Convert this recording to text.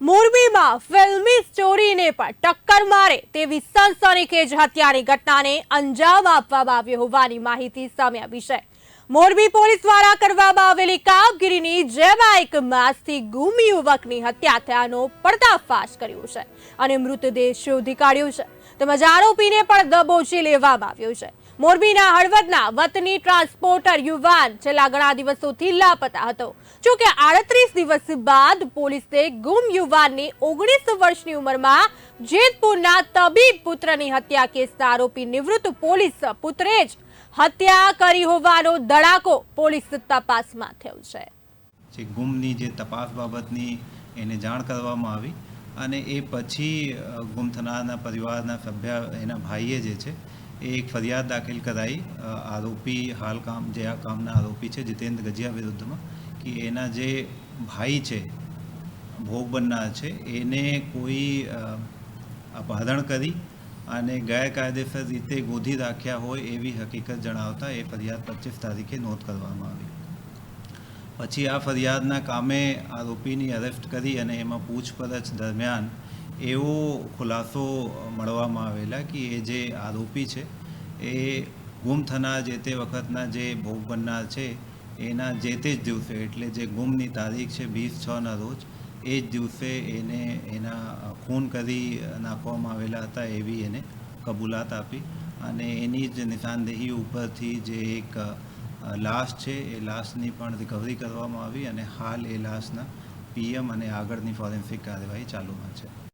મોરબીમાં ફિલ્મી સ્ટોરીને પણ ટક્કર મારે તેવી સનસનીખેજ હત્યાની ઘટનાને અંજામ આપવામાં આવ્યો હોવાની માહિતી સામે આવી છે. મોરબી પોલીસ દ્વારા કરવામાં આવેલી કામગીરીની જેમાં એક માસથી ગુમ યુવકની હત્યા થયાનો પર્દાફાશ કર્યો છે અને મૃતદેહ શોધી કાઢ્યો છે. તેમજ આરોપીને પણ દબોચી લેવામાં આવ્યો છે. મોરબીના હળવદના વતની ટ્રાન્સપોર્ટર યુવાન છેલ્લા ઘણા દિવસોથી લાપતા હતો. જોકે આડત્રીસ દિવસ બાદ પોલીસે ગુમ યુવાનની ઓગણીસ વર્ષની ઉંમરમાં જેતપુરના તબીબ પુત્રની હત્યા કેસના આરોપી નિવૃત્ત પોલીસ પુત્રે જ હત્યા કરી હોવાનો ધડાકો પોલીસ તપાસમાં થયો છે. જે ગુમની જે તપાસ બાબતની એને જાણ કરવામાં આવી અને એ પછી ગુમ થનારના પરિવારના સભ્ય, એના ભાઈએ જે છે એક ફરિયાદ દાખલ કરાઈ. આરોપી હાલ કામ, જે આ કામના આરોપી છે, જીતેન્દ્ર ગજિયા વિરુદ્ધમાં, કે એના જે ભાઈ છે, ભોગ બનનાર છે, એને કોઈ અપહરણ કરી અને ગેરકાયદેસર રીતે ગોધી રાખ્યા હોય એવી હકીકત જણાવતા એ ફરિયાદ પચીસ તારીખે નોંધ કરવામાં આવી. પછી આ ફરિયાદના કામે આરોપીની અરેસ્ટ કરી અને એમાં પૂછપરછ દરમિયાન એવો ખુલાસો મળવામાં આવેલા કે એ જે આરોપી છે, એ ગુમ થનાર જે તે વખતના જે ભોગ બનનાર છે, એના જે તે જ દિવસે, એટલે જે ગુમની તારીખ છે વીસ છના રોજ, એ જ દિવસે એને એના ખૂન કરી નાખવામાં આવેલા હતા એવી એને કબૂલાત આપી અને એની જ નિશાનદેહી ઉપરથી જે એક લાશ છે, એ લાશની પણ રિકવરી કરવામાં આવી અને હાલ એ લાશના પીએમ અને આગળની ફોરેન્સિક કાર્યવાહી ચાલુમાં છે.